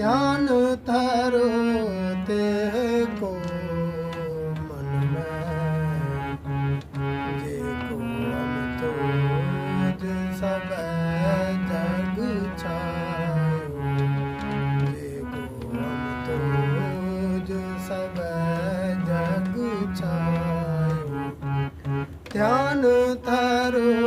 ਧਿਆਨ ਧਰੋ ਤੇ ਕੋ ਮਨ ਮੈਂ, ਜੇ ਕੋ ਅਮਤੋ ਜਿ ਸਭ ਜਗ ਛਾਇਓ ਜੇ ਕੋ ਅਮਤੋ ਜਿ ਸਭ ਜਗ ਛਾਇਓ ਧਿਆਨ ਧਰੋ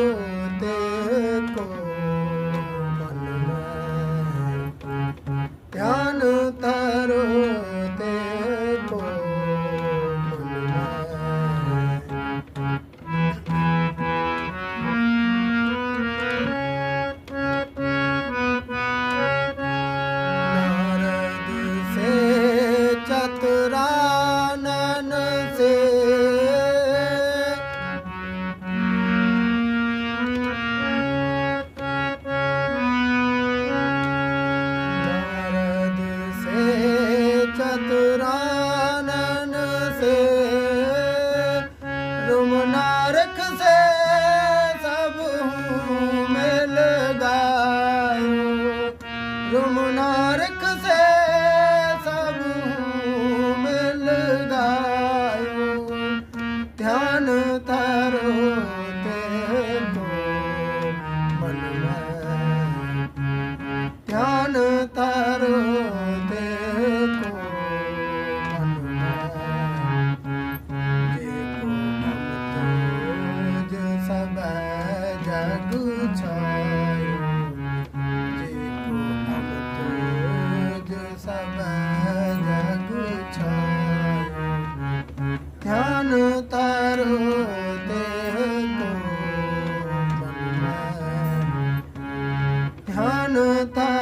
ਰੁਮ ਸੇ ਸਭ ਮਿਲ ਗਾਇਓ ਧਿਆਨ ਧਰੋ ਤੇ ਕੋ ਮਨ ਮੈਂ ਧਿਆਨ ਧਰੋ ਤੇ ਕੋ ਮਨ ਮੈਂ ਜੇ ਕੋ ਮਮ ਤੁਜ ਜਗ ਛਾ tan